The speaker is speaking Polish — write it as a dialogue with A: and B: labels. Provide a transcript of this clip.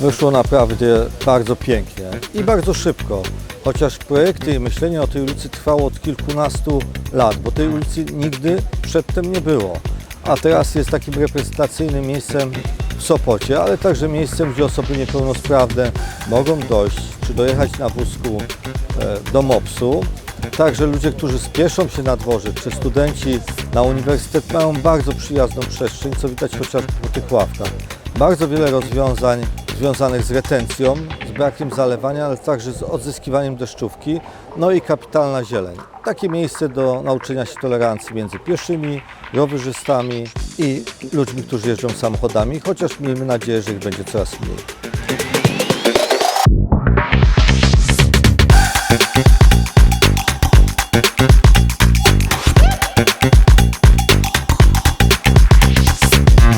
A: Wyszło naprawdę bardzo pięknie i bardzo szybko. Chociaż projekty i myślenie o tej ulicy trwało od kilkunastu lat, bo tej ulicy nigdy przedtem nie było. A teraz jest takim reprezentacyjnym miejscem w Sopocie, ale także miejscem, gdzie osoby niepełnosprawne mogą dojść czy dojechać na wózku e, do MOPS-u. Także ludzie, którzy spieszą się na dworze, czy studenci na uniwersytet mają bardzo przyjazną przestrzeń, co widać chociażby po tych ławkach. Bardzo wiele rozwiązań związanych z retencją, z brakiem zalewania, ale także z odzyskiwaniem deszczówki, no i kapitalna zieleń. Takie miejsce do nauczenia się tolerancji między pieszymi, rowerzystami i ludźmi, którzy jeżdżą samochodami, chociaż miejmy nadzieję, że ich będzie coraz mniej. Thank you.